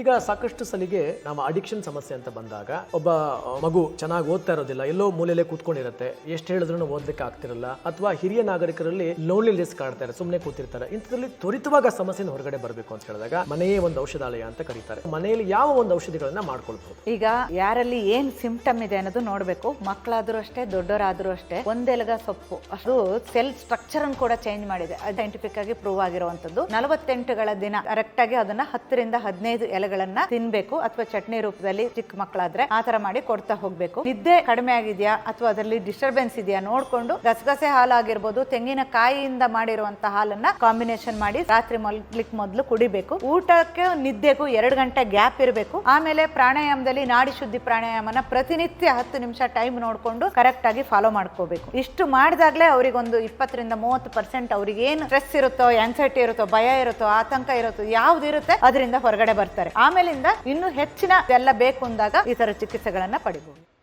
ಈಗ ಸಾಕಷ್ಟು ಸಲಿಗೆ ನಮ್ಮ ಅಡಿಕ್ಷನ್ ಸಮಸ್ಯೆ ಅಂತ ಬಂದಾಗ ಒಬ್ಬ ಮಗು ಚೆನ್ನಾಗಿ ಓದ್ತಾ ಇರೋದಿಲ್ಲ, ಎಲ್ಲೋ ಮೂಲೆಯಲ್ಲೇ ಕೂತ್ಕೊಂಡಿರುತ್ತೆ, ಎಷ್ಟು ಹೇಳಿದ್ರು ಓದ್ಲಿಕ್ಕೆ ಆಗ್ತಿರಲ್ಲ, ಅಥವಾ ಹಿರಿಯ ನಾಗರಿಕರಲ್ಲಿ ಲೋನ್ಲಿನೆಸ್ ಕಾಡ್ತಾರೆ ಸುಮ್ಮನೆ ಕೂತಿರ್ತಾರೆ, ಇಂಥದ್ರಲ್ಲಿ ತ್ವರಿತವಾಗ ಆ ಸಮಸ್ಯೆನ ಹೊರಗಡೆ ಬರಬೇಕು ಅಂತ ಹೇಳಿದಾಗ ಮನೆಯೇ ಒಂದು ಔಷಧಾಲಯ ಅಂತ ಕರೀತಾರೆ. ಮನೆಯಲ್ಲಿ ಯಾವ ಒಂದು ಔಷಧಿಗಳನ್ನ ಮಾಡ್ಕೊಳ್ಬಹುದು? ಈಗ ಯಾರಲ್ಲಿ ಏನ್ ಸಿಂಪ್ಟಮ್ ಇದೆ ಅನ್ನೋದು ನೋಡ್ಬೇಕು. ಮಕ್ಕಳಾದ್ರೂ ಅಷ್ಟೇ ದೊಡ್ಡವರಾದ್ರೂ ಅಷ್ಟೇ ಒಂದೆಲಗ ಸೊಪ್ಪು, ಅದು ಸೆಲ್ ಸ್ಟ್ರಕ್ಚರ್ ಅನ್ನು ಕೂಡ ಚೇಂಜ್ ಮಾಡಿದೆ ಸೈಂಟಿಫಿಕ್ ಆಗಿ ಪ್ರೂವ್ ಆಗಿರುವಂತದ್ದು ನಲವತ್ತೆಂಟುಗಳ ದಿನ ಕರೆಕ್ಟ್ ಆಗಿ ಅದನ್ನ ಹತ್ತರಿಂದ ಹದಿನೈದು ಎಲೆಗಳನ್ನ ತಿನ್ಬೇಕು ಅಥವಾ ಚಟ್ನಿ ರೂಪದಲ್ಲಿ ಚಿಕ್ಕ ಮಕ್ಕಳಾದ್ರೆ ಆ ತರ ಮಾಡಿ ಕೊಡ್ತಾ ಹೋಗ್ಬೇಕು. ನಿದ್ದೆ ಕಡಿಮೆ ಆಗಿದೆಯಾ ಅಥವಾ ಅದರಲ್ಲಿ ಡಿಸ್ಟರ್ಬೆನ್ಸ್ ಇದೆಯಾ ನೋಡ್ಕೊಂಡು ಗಸಗಸೆ ಹಾಲು ಆಗಿರ್ಬೋದು ತೆಂಗಿನ ಕಾಯಿಯಿಂದ ಮಾಡಿರುವಂತ ಹಾಲನ್ನ ಕಾಂಬಿನೇಷನ್ ಮಾಡಿ ರಾತ್ರಿ ಮಲ್ಲಿಕ್ ಮೊದಲು ಕುಡಿಬೇಕು. ಊಟಕ್ಕೆ ನಿದ್ದೆಗೂ ಎರಡು ಗಂಟೆ ಗ್ಯಾಪ್ ಇರಬೇಕು. ಆಮೇಲೆ ಪ್ರಾಣಾಯಾಮದಲ್ಲಿ ನಾಡಿ ಶುದ್ಧಿ ಪ್ರಾಣಾಯಾಮನ ಪ್ರತಿನಿತ್ಯ ಹತ್ತು ನಿಮಿಷ ಟೈಮ್ ನೋಡ್ಕೊಂಡು ಕರೆಕ್ಟ್ ಆಗಿ ಫಾಲೋ ಮಾಡ್ಕೋಬೇಕು. ಇಷ್ಟು ಮಾಡಿದಾಗ್ಲೇ ಅವರಿಗೊಂದು ಇಪ್ಪತ್ತರಿಂದ ಮೂವತ್ತು ಪರ್ಸೆಂಟ್ ಅವ್ರಿಗೆ ಏನು ಸ್ಟ್ರೆಸ್ ಇರುತ್ತೋ ಆನ್ಸೈಟಿ ಇರುತ್ತೋ, ಭಯ ಇರುತ್ತೋ, ಆತಂಕ ಇರುತ್ತೋ, ಯಾವ್ದು ಇರುತ್ತೆ, ಅದರಿಂದ ಹೊರಗಡೆ ಬರ್ತಾರೆ. ಆಮೇಲಿಂದ ಇನ್ನು ಹೆಚ್ಚಿನ ಎಲ್ಲ ಬೇಕು ಅಂದಾಗ ಈ ತರ ಚಿಕಿತ್ಸೆಗಳನ್ನ ಪಡಿಬಹುದು